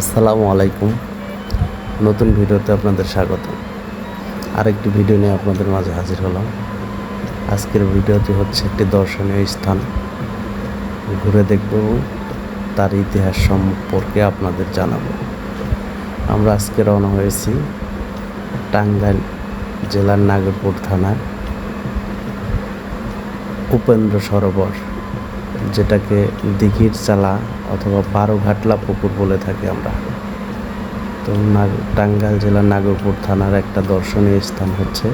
আসসালামু আলাইকুম। নতুন ভিডিওতে আপনাদের স্বাগত আরেকটি ভিডিও নিয়ে আপনাদের মাঝে হাজির হলাম। আজকের ভিডিওটি হচ্ছে একটি দর্শনীয় স্থান। ঘুরে দেখব তার ইতিহাস সম্পর্কে আপনাদের জানাব। আমরা আজকে রওনা হয়েছি টাঙ্গাইল জেলার নাগরপুর থানার উপেন্দ্র সরোবর। যেটাকে দিঘির চালা অথবা বারো ঘাটলা পুকুর বলে থাকি আমরা। তো টাঙ্গাইল জেলার নাগরপুর থানার একটা দর্শনীয় স্থান হচ্ছে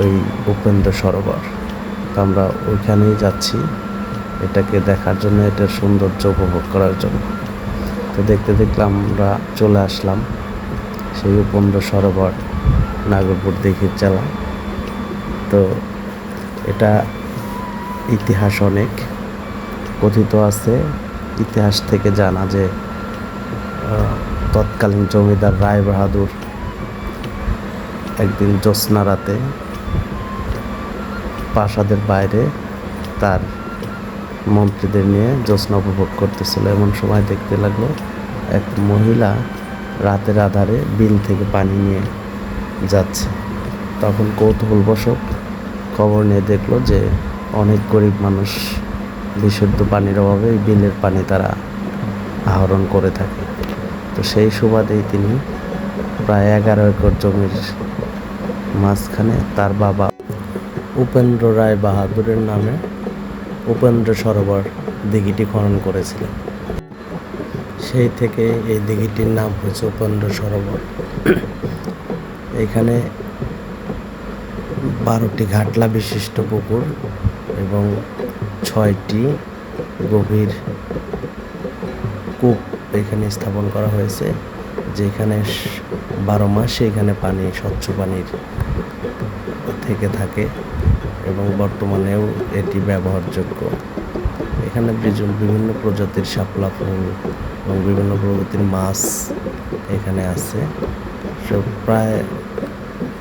ওই উপেন্দ্র সরোবর। তো আমরা ওইখানেই যাচ্ছি। এটাকে দেখার জন্য এটার সৌন্দর্য উপভোগ করার জন্য। তো দেখতে দেখতে আমরা চলে আসলাম সেই উপেন্দ্র সরোবর, নাগরপুর দিঘির চালা। তো এটা ইতিহাস অনেক। কথিত আছে, ইতিহাস থেকে জানা যে তৎকালীন জমিদার রায় বাহাদুর একদিন জ্যোৎস্না রাতে প্রাসাদের বাইরে তার মন্ত্রীদের নিয়ে জ্যোৎস্না উপভোগ করতেছিল। এমন সময় দেখতে লাগল, এক মহিলা রাতের আধারে বিল থেকে পানি নিয়ে যাচ্ছে। তখন কৌতূহলবশত খবর নিয়ে দেখল যে, অনেক গরিব মানুষ বিশুদ্ধ পানির অভাবে বিলের পানি তারা আহরণ করে থাকে। তো সেই সুবাদেই তিনি প্রায় এগারো একর জমির মাঝখানে তার বাবা উপেন্দ্র রায় বাহাদুরের নামে উপেন্দ্র সরোবর দিঘিটি খনন করেছিলেন। সেই থেকে এই দিঘিটির নাম হয়েছে উপেন্দ্র সরোবর। এখানে বারোটি ঘাটলা বিশিষ্ট পুকুর এবং ছয়টি গভীর কূপ এখানে স্থাপন করা হয়েছে, যেখানে বারো মাসে এখানে পানি, স্বচ্ছ পানির থেকে থাকে এবং বর্তমানেও এটি ব্যবহারযোগ্য। এখানে বিভিন্ন প্রজাতির শাপলা ফুল এবং বিভিন্ন প্রজাতির মাছ এখানে আছে। প্রায়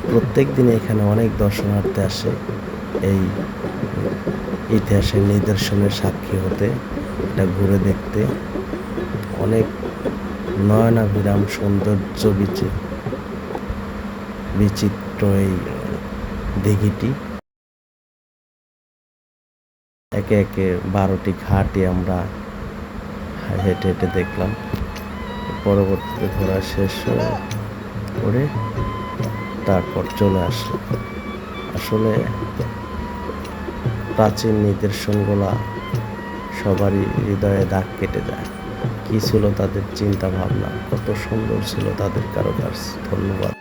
প্রত্যেক দিনে এখানে অনেক দর্শনার্থী আসে এই ইতিহাসের নিদর্শনের সাক্ষী হতে, এটা ঘুরে দেখতে অনেক নয়নাভিরাম সৌন্দর্য বিচি, বিচিত্র এই দিঘিটি একে একে বারোটি ঘাটই আমরা হেঁটে হেঁটে দেখলাম। পরবর্তীতে ঘোরা শেষ করে তারপর চলে আসলাম। আসলে প্রাচীন নিদর্শনগুলা সবারই হৃদয়ে দাগ কেটে যায়। কী ছিল তাদের চিন্তা ভাবনা কত সুন্দর ছিল তাদের কারও কারুকাজ ধন্যবাদ।